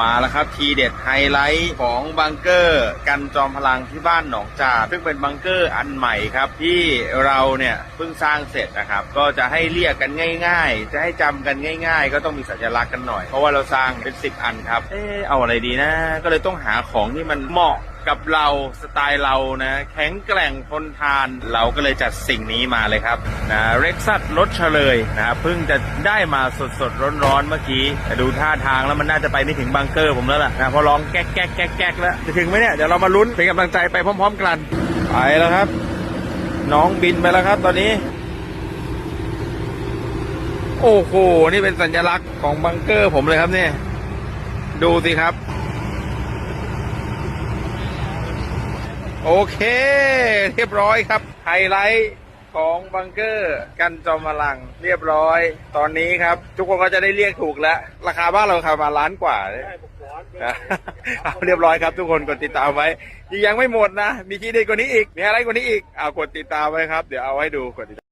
มาแล้วครับ ทีเด็ดไฮไลท์ของบังเกอร์ กันจอมพลังที่บ้านหนองจาซึ่งเป็นบังเกอร์อันใหม่ครับ ที่เราเนี่ยเพิ่งสร้างเสร็จนะครับ ก็จะให้เรียกกันง่าย ๆ จะให้จำกันง่าย ๆ ก็ต้องมีสัญลักษณ์กันหน่อย เพราะว่าเราสร้างเป็น 10 อันครับเออเอาอะไรดีนะ ก็เลยต้องหาของที่มันเหมาะ กับเราสไตล์เรานะ แข็งแกร่งทนทาน เราก็เลยจัดสิ่งนี้มาเลยครับนะเร็กซัสรถเฉลยนะเพิ่งจะได้มาสดสดๆร้อนๆเมื่อกี้แต่ดูท่าทางแล้วมันน่าจะไปไม่ถึงบังเกอร์ผมแล้วล่ะนะพอลองแก๊กแก๊กแก๊กแก๊กแล้วจะถึงไหมเนี่ยเดี๋ยวเรามาลุ้นเป็นกำลังใจไปพร้อม ๆ กันไปแล้วครับ น้องบินไปแล้วครับ ตอนนี้ โอ้โหนี่เป็นสัญลักษณ์ของบังเกอร์ผมเลยครับเนี่ยดูสิครับ โอเค เรียบร้อยครับ ไฮไลท์ของบังเกอร์กันจอมพลังเรียบร้อย ตอนนี้ครับ ทุกคนก็จะได้เรียกถูกแล้ว ราคาบ้านเราราคามาล้านกว่าเนี่ยเอาเรียบร้อยครับ ทุกคนกดติดตามไว้ยังไม่หมดนะ มีที่เด็ดกว่านี้อีกมีอะไรกว่านี้อีกเอากดติดตามไว้ครับ เดี๋ยวเอาให้ดูกดติดตาม